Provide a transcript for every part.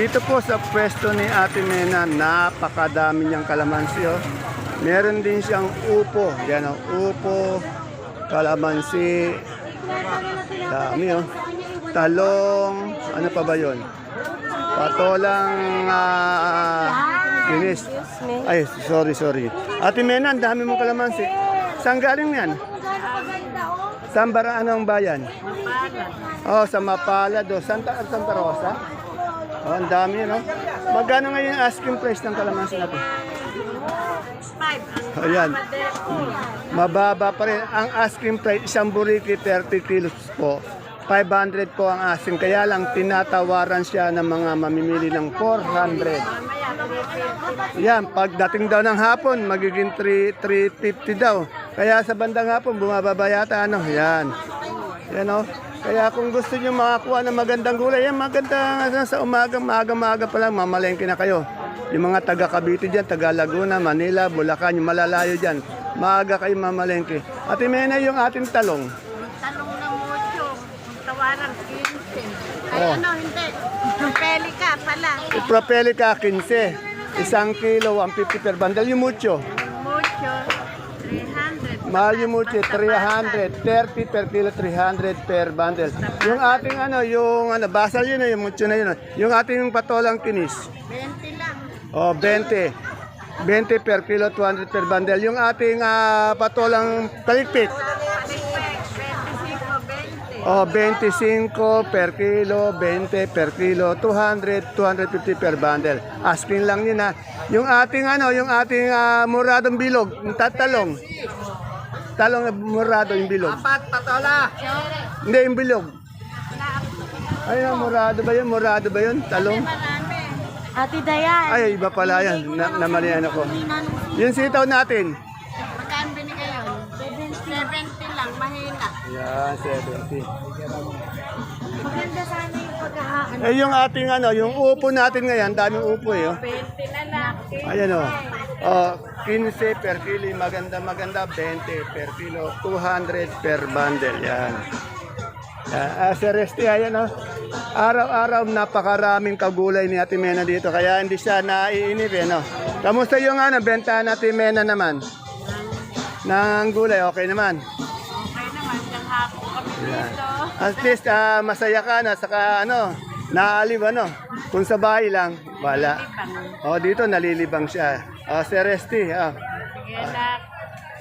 Dito po sa pwesto ni Ate Mena, napakadami niyang kalamansi. Oh. Meron din siyang upo. Yan oh, upo, kalamansi, dami oh. Talong, ano pa ba yon? Patolang kinis. Ay, sorry, sorry. Ate Mena, ang dami mong kalamansi. Saan galing yan? Saan bara anong bayan? Oh, sa Mapalad. Oh. Santa, Santa Rosa? Oh, ang dami, no? Magkano ngayon yung asking price ng kalamansi natin? Ayan. Mababa pa rin. Ang asking price, isang buriki, 30 kilos po. 500 po ang asking. Kaya lang, tinatawaran siya ng mga mamimili ng 400. Yan, pagdating daw ng hapon, magiging 3, 350 daw. Kaya sa bandang hapon, bumababa yata, ano? Yan. Yan, oh. Kaya kung gusto nyo makakuha ng magandang gulay, yan, maganda nga sa umaga, maaga, maaga pa lang, mamalengke na kayo. Yung mga taga Cavite dyan, taga Laguna, Manila, Bulacan, yung malalayo dyan, maaga kayo mamalengke. At imena yung ating talong. Talong ng mucho, tawaran 15. Ay Oh. ano, hindi. Pelika pala. Propelica 15. Isang kilo, 150 per bundle. Yung mucho. Mucho, 300. Mahal yung mucho, 300. 30 per kilo, 300 per bundle. Yung ating ano, yung ano, basal yun, eh, yung mucho na yun. Yung ating patolang kinis. 20 lang. Oh, 20. 20 per kilo, 200 per bundle. Yung ating ah, patolang kalikpik. Big 25, 20. Oh, 25 per kilo, 20 per kilo, 200, 250 per bundle. Asking lang yun ha. Yung ating ano, yung ating ah, muradong bilog, yung tatalong. Talong na murado yung bilog. Apat, patola. Hindi, yung bilog. Ayun, murado ba yun? Murado ba yun? Talong? Marami. Ate Dayan. Ay, iba pala yan. Na, namalian ako. Yung sitaw natin. Magkano binigay yun? 70 lang, mahina. Yan, 70. Maganda sana yung pagkahaan. Eh, yung ating ano, yung upo natin ngayon, daming upo eh. Oh. 20 na lang. Ayan o. Oh, 15 per kilo, maganda maganda, 20 per kilo, 200 per bundle. Yan. Ah, Sir Resti, ayan o. Araw-araw napakaraming kagulay ni Ate Mena dito, kaya hindi siya naiinip eh, no? Kamusta yung ano, benta na Ate Mena naman? Ng gulay, okay naman. Dito. At least ah, masaya ka na, saka ano, naaliw ano. Kung sa bahay lang, wala. Oh, dito nalilibang siya. Ah, Sir Resti, ah.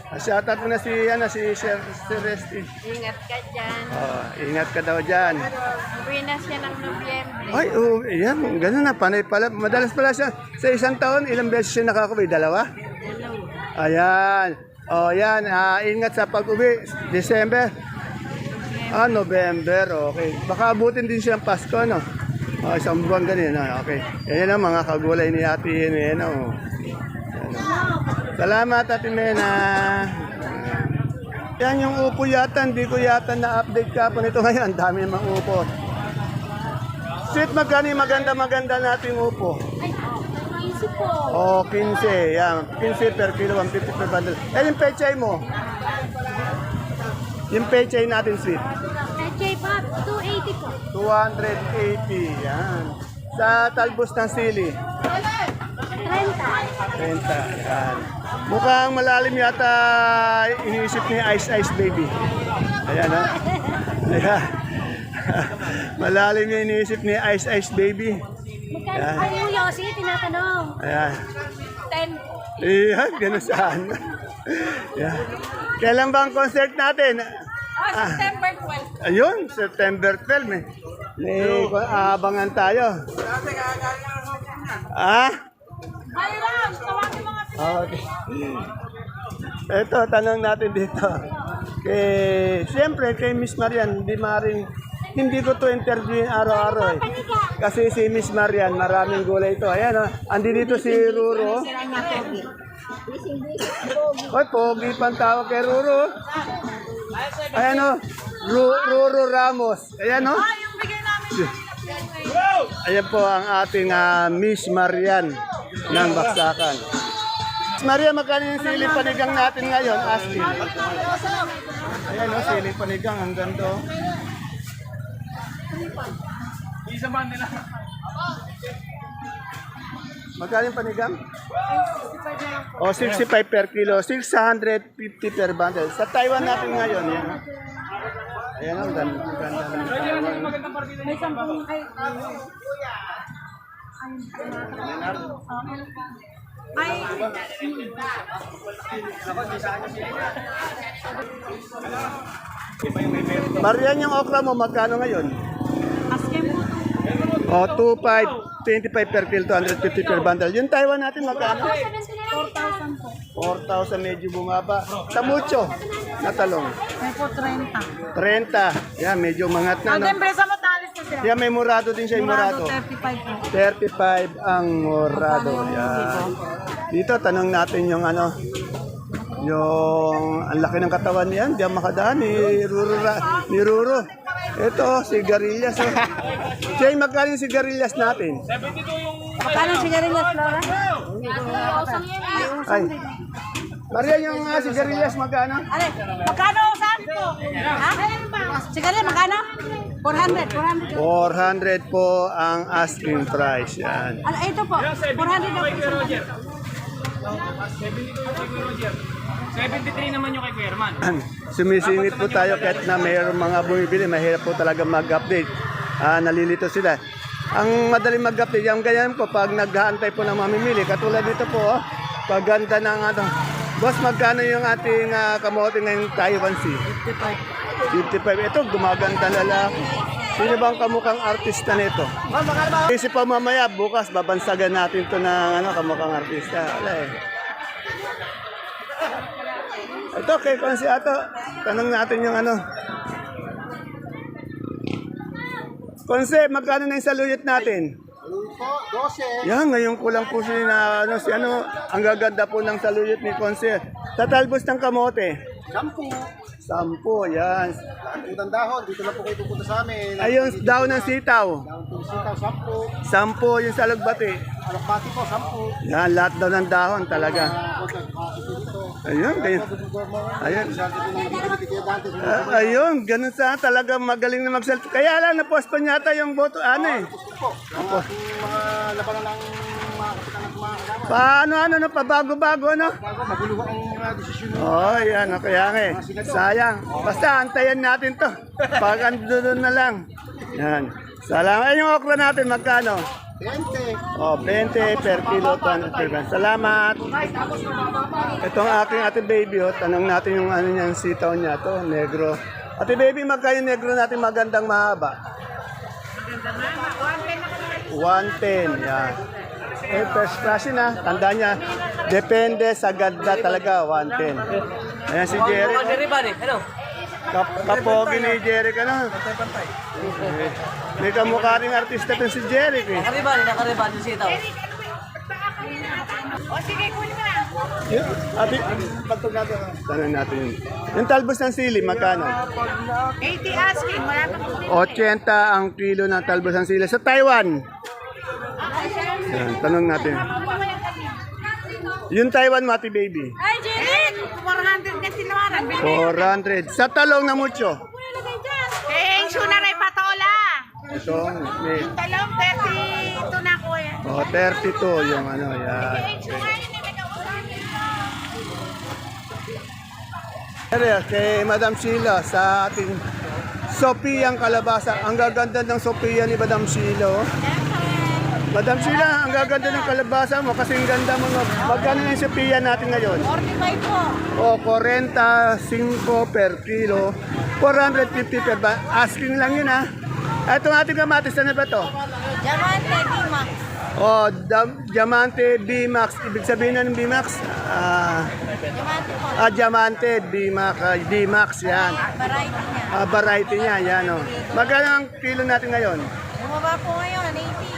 Ah, Shoutout mo na si, ano, si Sir, Sir Resti. ingat ka dyan. Oh, ingat ka daw dyan. Uwi na siya ng Nobyembre. Ay, oh, yan, ganun na, panay pala. Madalas pala siya, sa isang taon, ilang beses siya nakakauwi? Dalawa? Ayan. Oh, yan, ah, ingat sa pag-uwi. December? Ah, November, okay. Baka abutin din siya ng Pasko, no? Oh, isang buwan ganun, no? okay. Yan ang mga kagulay ni Ate Mena, oh. Oh. Salamat, Ate Mena. Yan yung upo yata, hindi ko yata na-update ka po nito ngayon. Ang dami namang upo. Sweet, magkano maganda-maganda nating upo? Easy po. Oh, 15. Yan. 15 per kilo, 150 per bundle. Eh, yung pechay mo? Yung pechay natin, sweet. Pechay pa, 280 po. 280. Yan. Sa talbos ng sili. 30. 30. Yan. Mukhang malalim yata iniisip ni Ice Ice Baby. Ayan, ha? Ayan. malalim yung iniisip ni Ice Ice Baby. Magkano ay yung Yossi, tinatanong. Ayan. 10. Iyan, ganun saan. yeah. Kailan ba ang concert natin? Ah, September 12. Ayun, September 12 eh. May abangan tayo. Ah? Bayram, tawagin mga Okay. Ito, tanong natin dito. Kay, siyempre, kay Miss Marian, hindi maring, hindi ko to interview araw-araw eh. Kasi si Miss Marian, maraming gulay ito. Ayan, oh. andi dito si Ruro. Hoy, pogi pang tawag kay Ruro. Ayan o, Ru- Ruro Ramos. Ayan o. Ayan po ang ating ah, Miss Marian ng Baksakan. Miss Marian, magkano yung siling panigang natin ngayon? Asking. Ayan o, siling panigang. Ang ganda o. Isang banda lang. Magkano yung panigang? O, 65 per kilo. 650 per bundle. Sa Taiwan natin ngayon, yan. Ayan ang ganda. ganda partida May sampung ay... Ay, Marian yung okra mo, magkano ngayon? O, 25, 25 per kilo, 250 per bundle. Yung Taiwan natin, magkano? 4,000 po. 4,000 medyo bumaba. Sa mucho, na talong. May po 30. 30. Yan, medyo mangat na, Ang no? siyempre sa matalis na siya. Yan, may murado din siya, Murado, murado. 35 po. 35 ang murado. Yan. Dito, tanong natin yung ano, yung ang laki ng katawan niyan, di makadaan ni Ruro. Ra- Ni Ruro. Ito, sigarilyas. Oh. Jay, magkano yung sigarilyas natin? Magkano sigarilyas, Flora? Ay. Maria, yung uh, sigarilyas magkano? Ale, magkano saan po? Ha? Sigarilyas, magkano? 400, 400. 400 po ang asking price. Yan. Ano, ito po. 400 na po. Roger. 72 yung kay Kuya Roger. 73 naman yung kay Kuya Herman. Sumisingit po tayo kahit na mayroong mga bumibili, mahirap po talaga mag-update. Ah, nalilito sila. Ang madaling mag-update, yung ganyan po, pag naghaantay po ng mamimili, katulad dito po, oh, paganda ng ano. Boss, magkano yung ating ah, kamote ngayong Taiwan Sea? 55. 55. Ito, gumaganda lalaki. Sino bang kamukhang artista nito? Isip pa mamaya, bukas, babansagan natin to ng ano, kamukhang artista. Wala eh. Ito, kay Konsi Ato. Tanong natin yung ano. Konse, magkano na yung saluyot natin? Po, 12. Yan, ngayon ko lang po siya na ano, si ano, ang gaganda po ng saluyot ni Konse. Tatalbos ng kamote. Sampu. Sampo, yan. Utang dahon, dito lang po kayo pupunta sa amin. Ayun, daw ng sitaw. Dahon po sitaw, sampu. Sampo, yung salagbati. Alakpati po, sampu. Yan, lahat daw ng dahon talaga. Ayun, ganyan. Ayun. Ah, ayun, ganun sa talaga magaling na mag Kaya lang, napost pa yata yung boto, ano eh. po. Ang mga labanan ng mga kapitan ng mga kasama. Paano, ano, no, pabago-bago, no? Bago, magulo ang mga desisyon. Oh, yan, kaya nga eh. Sayang. Basta antayan natin to. Pag andun na lang. Yan. Salamat. Yung okra natin, magkano? 20. Oh, 20 per kilo, 200 per gram. Salamat. Itong aking ate baby, oh, tanong natin yung ano niyang sitaw niya to, negro. Ate baby, magkano negro natin magandang mahaba? 110, yan. Eh, first class yun ah. Tanda niya, depende sa ganda talaga, 110. Ayan si Jerry. Kap kapogi ni Jerry ka na. Eh, May kamukha rin artista to si Jerry eh. Nakariban, nakariban yung sitaw. O sige, kunin mo na. Yeah. Abi, pagtog natin. Tanong natin yun. Yung talbos ng sili, magkano? 80 asking, wala pa po. 80 ang kilo ng talbos ng sili. Sa Taiwan, yan, tanong natin. Yung Taiwan, Mati Baby. Ay, Jerin! 400 na tinawaran. 400. Sa talong na mucho. Eh, yung suna rin patola. Ito, may, Talong 32 na ko eh. oh, 32 yung ano, yan. Pero kay Madam Sheila sa ating Sophia ang kalabasa. Ang gaganda ng Sophia ni Madam Sheila. oh. Madam Sheila, ang gaganda ng kalabasa mo kasi ang ganda mo. no? Magkano yung Sophia natin ngayon? 45 po. O, 45 per kilo. 450 per ba? Asking lang yun ha. Itong ating kamatis, ano ba to? Diamante, Dima. O, Diamante B-Max. Ibig sabihin na ng B-Max? Ah, Diamante po. ah, Diamante B-Max. ah, D-Max, yan. Variety niya. Ah, variety niya, yan o. Magkano ang kilo natin ngayon? Bumaba po ngayon, 80?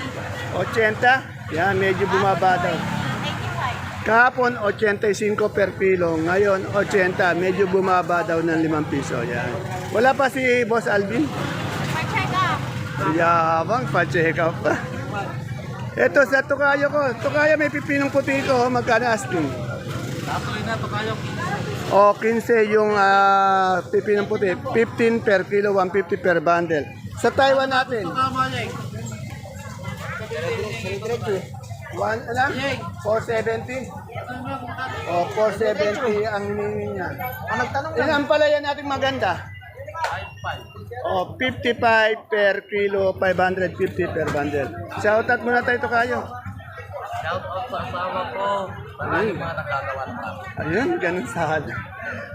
80. Yan, medyo bumaba daw. 85. Kahapon, 85 per kilo. Ngayon, 80. Medyo bumaba daw ng 5 piso. Yan. Wala pa si Boss Alvin? Pa-check up. Yabang, pa-check up pa. Ito sa tukayo ko. Tukayo may pipinong puti ko. Magkano asking? Tuloy na, tukayo. O, 15 yung ah, pipinong puti. 15 per kilo, 150 per bundle. Sa Taiwan natin, One, ano? 470? O, 470 ang hinihingi niya. Ang nagtanong Ilan pala yan natin maganda? O, 55 per kilo, 550 per bundle. Shoutout muna tayo ito kayo. Shout out sa asawa ko. Maraming mga nakagawa ng tao. Ayun, ganun sana.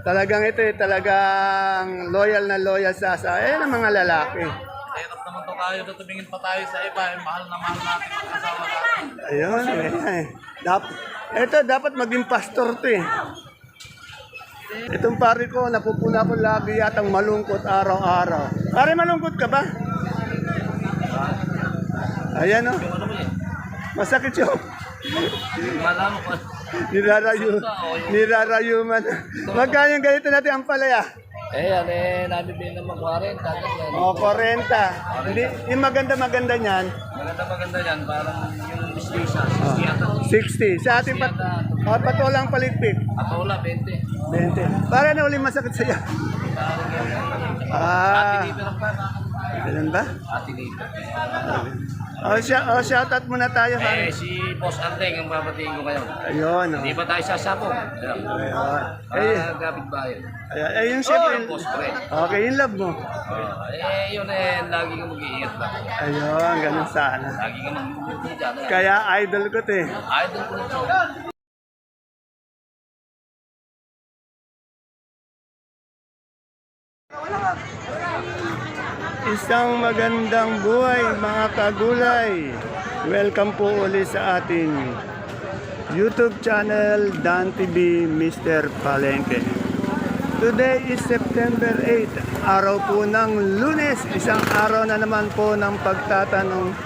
Talagang ito eh, talagang loyal na loyal sa asa. Eh, ng mga lalaki. Hirap naman to kayo na tumingin pa tayo sa iba. Eh, mahal na mahal natin ang asawa natin. Ayun, eh. Dap ito, dapat maging pastor to eh. Itong pare ko, napupuna ko lagi yatang malungkot araw-araw. Pare, malungkot ka ba? Ayan oh. Masakit yun. Malaman ko. Nirarayu, nirarayuman. Magkano yung ganito natin ang palaya? Eh, yan eh, nabibili naman 40. Tapos yan. O, 40. Hindi, yung maganda-maganda niyan, Maganda maganda yan. Parang yung bisisa. oh, Siyata. 60. Sa ating pat, oh, patulang palitpik, At wala, 20. 20. Para na uling masakit sa'yo. Ah, Ati lang pa. ganun ba? Ati dito. Oh, siya, oh, shoutout muna tayo, Eh, pare. si Boss Andeng ang babatiin ko ngayon. Ayun, oh. Hindi ba tayo sasabong? Ayun. Ayun. Eh, Ah, gabit bayan. Ayun, eh, yung Oh, chef, yung boss okay, yung love mo. Oh, eh, yun eh, lagi ka mag-iingat lang. Ayun, ganun sana. Lagi ka mag-iingat. Kaya idol ko to eh. Idol ko siya. Isang magandang buhay mga kagulay. Welcome po ulit sa ating YouTube channel Dan TV Mr. Palengke. Today is September 8, araw po ng lunes. Isang araw na naman po ng pagtatanong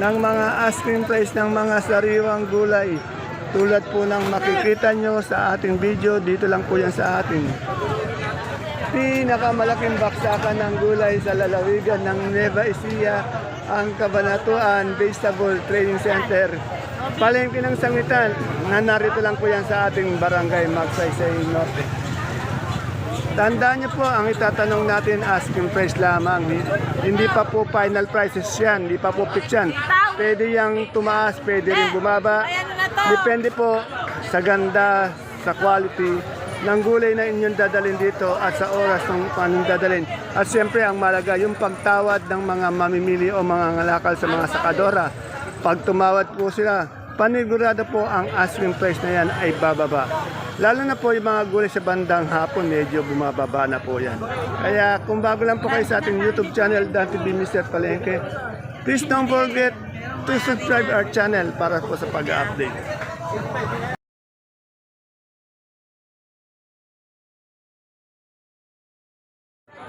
ng mga asking price ng mga sariwang gulay. Tulad po ng makikita nyo sa ating video, dito lang po yan sa ating pinakamalaking baksakan ng gulay sa lalawigan ng Nueva Ecija, ang Kabanatuan Vegetable Training Center. Palengke ng sangitan, na narito lang po yan sa ating barangay Magsaysay Norte. Tandaan niyo po, ang itatanong natin asking price lamang. Hindi pa po final prices yan, hindi pa po fix yan. Pwede yang tumaas, pwede rin bumaba. Depende po sa ganda, sa quality ng gulay na inyong dadalhin dito at sa oras ng anong dadalhin. At siyempre ang malaga, yung pagtawad ng mga mamimili o mga ngalakal sa mga sakadora. Pag tumawad po sila, panigurado po ang asking price na yan ay bababa. Lalo na po yung mga gulay sa bandang hapon, medyo bumababa na po yan. Kaya kung bago lang po kayo sa ating YouTube channel, Dan TV Mr. Palengke, please don't forget to subscribe our channel para po sa pag-update.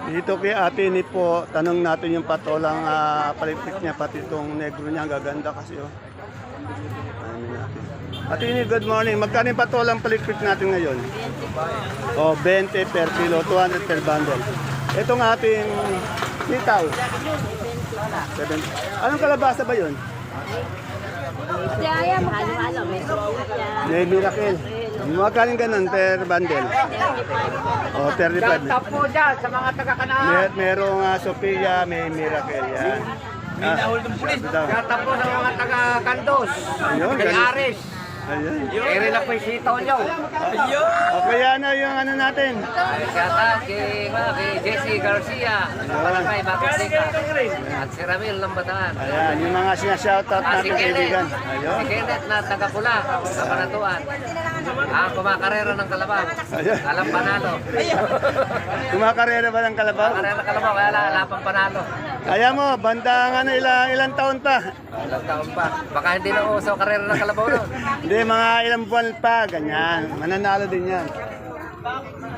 Dito kay ate ni po, tanong natin yung patolang uh, palipik niya, pati itong negro niya, gaganda kasi oh. Ano natin. Ate ni, good morning. Magkano yung patolang palipik natin ngayon? Oh, 20 per kilo, 200 per bundle. Itong ating sitaw. 70. Anong kalabasa ba yun? Kaya mahalo-halo. May May miracle. Magkano ganun per bundle? Oh, 35. po dyan sa mga taga-kanaan. Mer merong uh, Sophia, may miracle yan. Ah, sabi daw. Gata po sa mga taga-kandos. Ayun, Kay ganun. Ayun. Ere na po yung sitaw niyo. O kaya na yung ano natin. Shout out kay, mga, kay Jesse Garcia. Bakasika. At si Ramil Lambataan. Ayan, yung mga sinashoutout Ah, si natin Kenneth. kaibigan. Si Ayun. Kenneth na taga-pula sa Panatuan. Ah, kumakarera ng kalabaw. Ayun. Alam panalo. Kumakarera ba ng kalabaw? Karera ng kalabaw, kaya la- wala pang panalo. Kaya mo, bandang ano, ilang, ilang taon pa. Ilang taon pa. Baka hindi na uso ang karera ng kalabaw nun. Hindi, mga ilang buwan pa, ganyan. Mananalo din yan.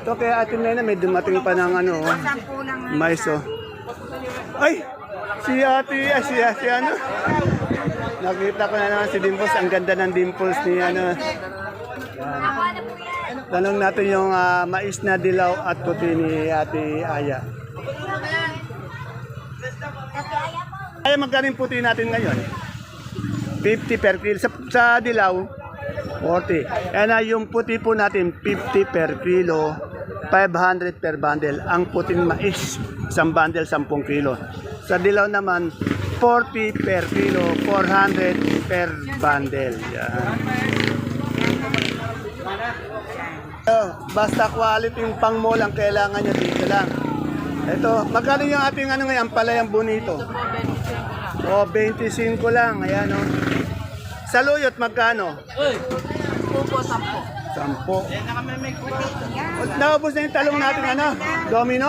Ito kaya atin na may dumating pa ng ano, mais oh. Ay! Si ate, ah, si, si ano? Nakita ko na naman si Dimples. Ang ganda ng dimples ni ano. Tanong natin yung ah, mais na dilaw at puti ni ate Aya. Ay, magkano yung puti natin ngayon? 50 per kilo. Sa, sa dilaw, 40. Yan na yung puti po natin, 50 per kilo, 500 per bundle. Ang puting mais, isang bundle, 10 kilo. Sa dilaw naman, 340 per kilo, 400 per bundle. Yan. Oh, Basta quality yung pang mall ang kailangan nyo dito lang. Ito, magkano yung ating ano ngayon, palayang bonito? O, 25 lang. Ayan, o. Sa luyot, magkano? Upo, sampo. Sampo. Naubos na yung talong natin, ano? Domino?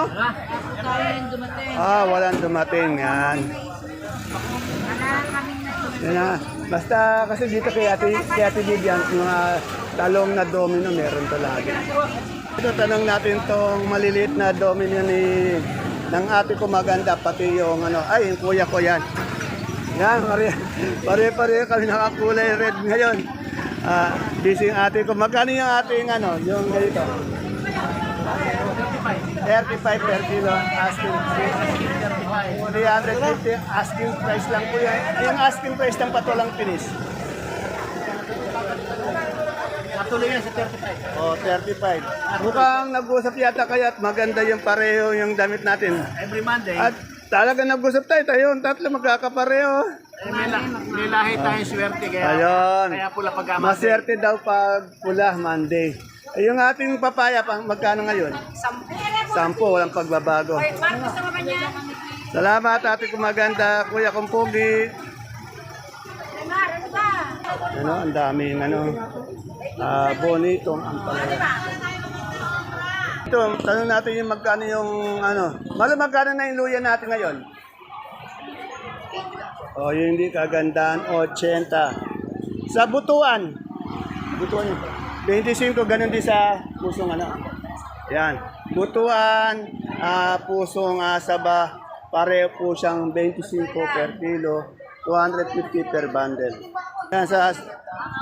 Ah, walang dumating. Yan. Yan na. Basta kasi dito kay Ate, kay Ate Vivian, mga talong na domino, meron to lagi. Ito, tanong natin tong maliliit na domino ni ng ate ko maganda, pati yung ano, ay, yung kuya ko yan. Yan, pare, pare, pare kami nakakulay red ngayon. Ah, busy yung ate ko. Magkano yung ating ano, yung ganito? 35 per kilo asking price. 350 asking price lang po yan. Yung asking price ng patulang pinis. Patuloy yan sa 35. Oh, 35. Mukhang nag-usap yata kaya at maganda yung pareho yung damit natin. Every Monday, At talaga nag-usap tayo, tayo yung tatlo magkakapareho. eh, may, la- may lahi tayong swerte. Kaya, Ayun. kaya pula Monday. Maswerte daw pag pula Monday. Eh, yung ating papaya, pang magkano ngayon? Sampo. Sampo, walang pagbabago. Mark, gusto mo ba niya? Salamat, ate ko maganda, kuya kong pogi. Mar, ano ba? Ano, ang daming ano, ah bonito ang palaya. Ito, tanong natin yung magkano yung ano, malo magkano na yung luya natin ngayon? O, oh, yung hindi kagandahan, 80. Sa butuan, butuan yun. 25, ganun din sa pusong ano. Yan. Butuan, ah, pusong asaba, pareho po siyang 25 per kilo, 250 per bundle. Yan, sa...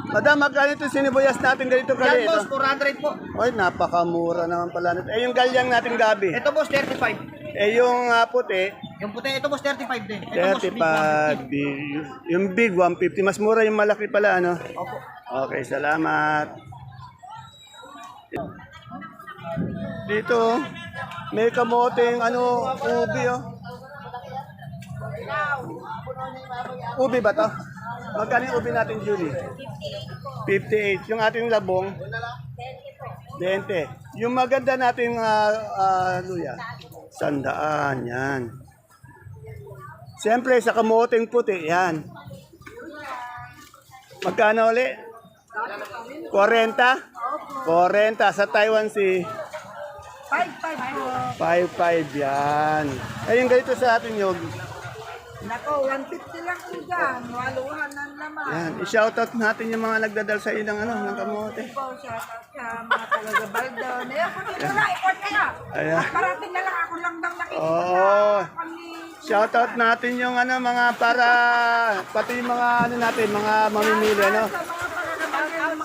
Madam, magkano ito sinibuyas natin ganito Yan kali? boss, Ito? 400 po. Oy, napakamura naman pala nito. Eh, yung galyang natin gabi. Ito boss, 35. Eh, yung ah, puti, Yung puti, ito boss, 35 din. Ito boss, big 35. Yung big, 150. Mas mura yung malaki pala, ano? 150. Opo. Okay, salamat. Dito, may kamoteng ano, ubi oh. Ubi ba to? Magkano yung ubi natin, Julie? 58. Yung ating labong? 20. Yung maganda nating ah, ah, luya? Sandaan, yan. Siyempre, sa kamoteng puti, yan. Magkano uli? 40? 40 sa Taiwan si 5-5 po. 55 yan. Ayun ganito sa atin yung Nako, 150 lang po dyan. Waluhan ng laman. yan. I-shoutout natin yung mga nagdadal sa ilang ano, ng kamote. Po, shout out sa mga talaga Baldon. Eh, ako dito na, ikot na na. Ayan. Parating na lang, ako lang lang nakikita Oo. kami. Shoutout natin yung ano mga para pati yung mga ano natin, mga mamimili ano.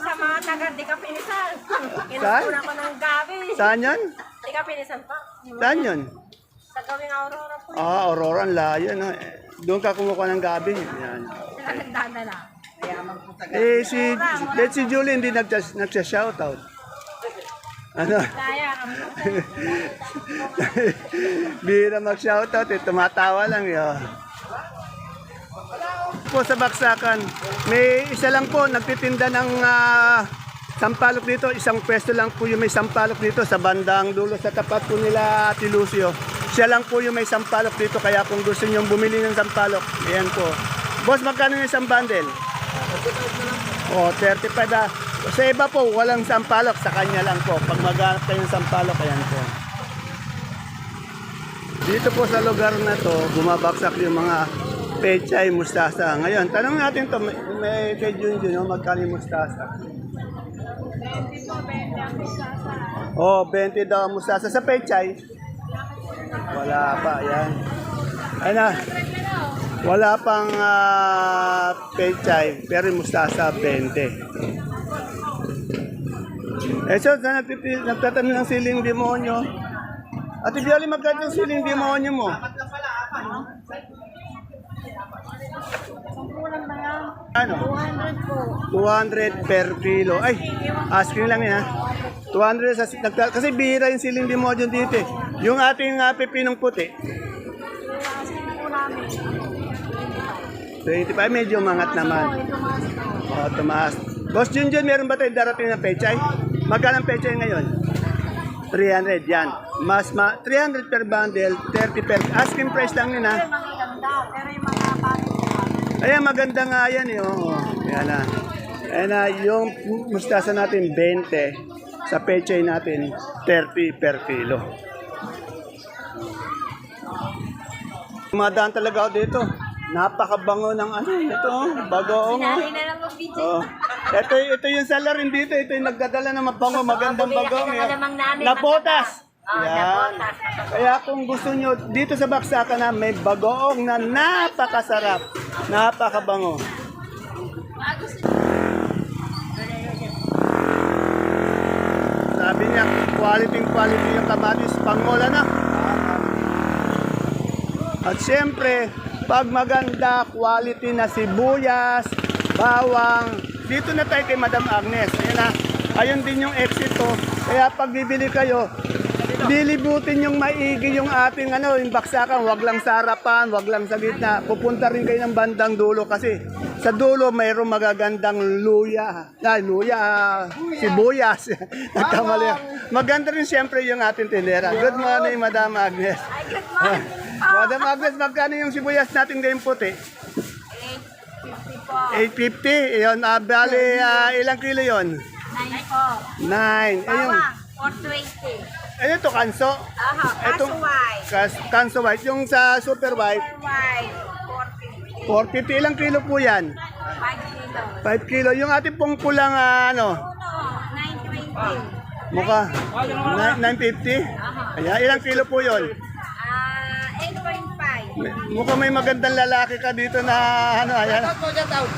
Sa mga taga, di ka pinisan. Saan? Kinukuna ko ng gabi. Saan yun? Di ka pinisan pa. Saan yun? Sa gawing Aurora po. Ah, Aurora, ang layo. No? Eh, Doon ka kumukuha ng gabi. Yan. Nagdana na. Eh, si, si, si Julie hindi nagsha- nagsha-shoutout. Ano? Kaya kami. Bira mag-shoutout eh, tumatawa lang yun. Po sa Baksakan, may isa lang po nagtitinda ng ah, sampalok dito. Isang pwesto lang po yung may sampalok dito sa bandang dulo sa tapat po nila Ate Lucio. Siya lang po yung may sampalok dito kaya kung gusto niyo bumili ng sampalok, ayan po. Boss, magkano yung isang bundle? Oh, 35 ah. Sa iba po, walang sampalok. Sa kanya lang po. Pag maghanap kayo ng sampalok, ayan po. Dito po sa lugar na to, bumabaksak yung mga pechay, mustasa. Ngayon, tanong natin to, may, may kay Junjun, no, magkano yung mustasa? Oh, 20 daw ang mustasa. Sa pechay? Wala pa, yan. Ayun na. Wala pang ah, pechay, pero yung mustasa 20. Eh, so, na nagtatanong ng siling demonyo. Ate Bioli, magkano yung siling demonyo mo? Ano? 200 po. 200 per kilo. Ay, asking lang yan ha. 200 sa nagta, kasi bihira yung siling demonyo dito eh. Yung ating uh, pipinong puti. Asking po namin. 25, medyo mangat naman. Oh, tumaas. Boss Junjun, meron ba tayong darating na pechay? Magkano ang pechay ngayon? 300, yan. Mas ma 300 per bundle, 30 per... Asking price lang? Maganda, pero yung Ayan, maganda nga yan, eh. Oo, yan na. Ayan na, yung mustasa natin, 20. Sa pechay natin, 30 per kilo. Madaan talaga ako dito. Napakabango ng ano, ito, oh, bagoong. oh. na lang ang video. Oh. Ito, ito yung salarin dito. Ito yung nagdadala ng mabango, magandang bagoong. eh. namin, Napotas! Oh, Yan. Kaya kung gusto nyo, dito sa Baksakan na may bagoong na napakasarap. Napakabango. Sabi niya, quality quality yung kamatis, pangmola na. At siyempre, pag maganda, quality na sibuyas, bawang, dito na tayo kay Madam Agnes. Ayan na, ayun din yung exit ko. Kaya pag bibili kayo, dilibutin yung maigi yung ating ano, yung baksakan. Wag lang sa harapan, wag lang sa gitna. Pupunta rin kayo ng bandang dulo kasi sa dulo mayroong magagandang luya. Ay, luya, ah, sibuyas. Nagkamali. Maganda rin siyempre yung ating tindera. Good morning, Madam Agnes. Ay, good morning po. Madam Agnes, magkano yung sibuyas natin ngayong puti? 850 po. 850. Yun, ah, bali, ah, ilang kilo yon? 9 po. 9. Ayun. Bawang, 420. Ano ito, kanso? Aha, Itong- white. Kas, kanso white. Yung sa super white, Super white, 450. 450. Ilang kilo po yan? 5 kilos. 5 kilo. Yung ating pong pulang, ah, ano, Uno, 920. mukha, Ni- 950? Ayan, ilang kilo po yon? Ah, 8.5. May- Mukhang may magandang lalaki ka dito na, ano, ayan.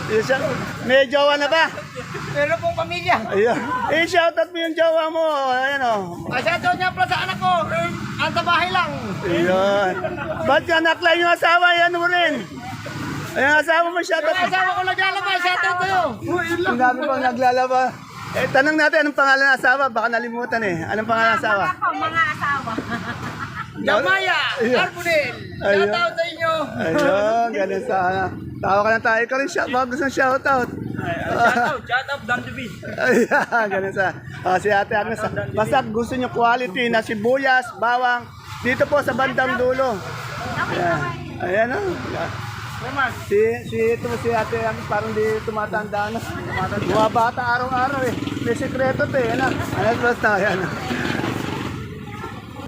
Yung siya- May jowa na ba? Meron pong pamilya. Ayun. Eh, shoutout mo yung jowa mo. Ayan, oh. Asyado niya pala sa anak ko. Ang bahay lang. Ayun. Ba't ka nakla yung asawa? Yan mo rin. Ayun, asawa mo, shout out. Yung asawa ko naglalabay. Asyado kayo. Ang dami pang naglalaba. Eh, tanong natin, anong pangalan ng asawa? Baka nalimutan eh. Anong pangalan ng asawa? Mga mga asawa. Jamaya. Ayun. Shout out sa inyo. Ayun, ganun sana. Tawa ka na tayo. Ikaw rin, shout, baka gusto shout out. Shout out. Shout out. Dan David. Ayan, ganun sa. Ah, si Ate Agnes. Basta gusto nyo quality na sibuyas, bawang. Dito po sa bandang dulo. Ayan. Ayan o. Si, si, ito si Ate Agnes parang di tumatanda na. Mga bata araw-araw eh. May sekreto to eh. Ano? Ano basta ayan.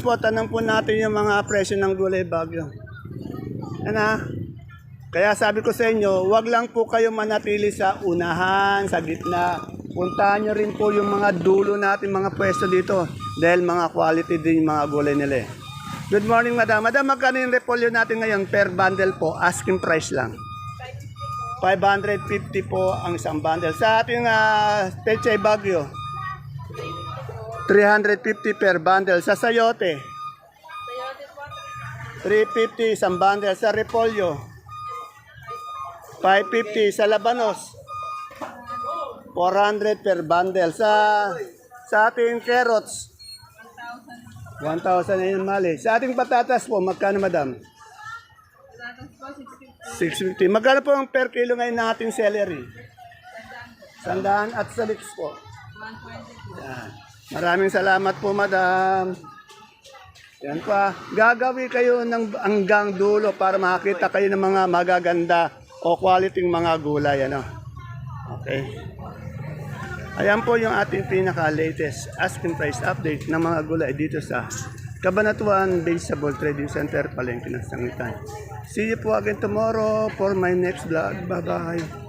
Po, tanong po natin yung mga presyo ng gulay bagyo. Ano? Kaya sabi ko sa inyo, wag lang po kayo manatili sa unahan, sa gitna. Puntahan nyo rin po yung mga dulo natin, mga pwesto dito. Dahil mga quality din yung mga gulay nila eh. Good morning, madam. Madam, magkano yung repolyo natin ngayon per bundle po? Asking price lang. 550 po ang isang bundle. Sa ating uh, Pechay Bagyo, 350 per bundle. Sa Sayote, 350 isang bundle. Sa Repolyo, 550 sa Labanos. 400 per bundle. Sa sa ating carrots, 1,000 na yun mali. Sa ating patatas po, magkano madam? 650. Magkano po ang per kilo ngayon ng ating celery? Sandaan at sa lips po. Yan. Maraming salamat po, madam. Yan pa. Gagawi kayo ng hanggang dulo para makakita kayo ng mga magaganda o quality mga gulay. Ano? Okay. Ayan po yung ating pinaka-latest asking price update ng mga gulay dito sa Cabanatuan Vegetable Trading Center, Palengke ng Sangitan. See you po again tomorrow for my next vlog. Bye-bye.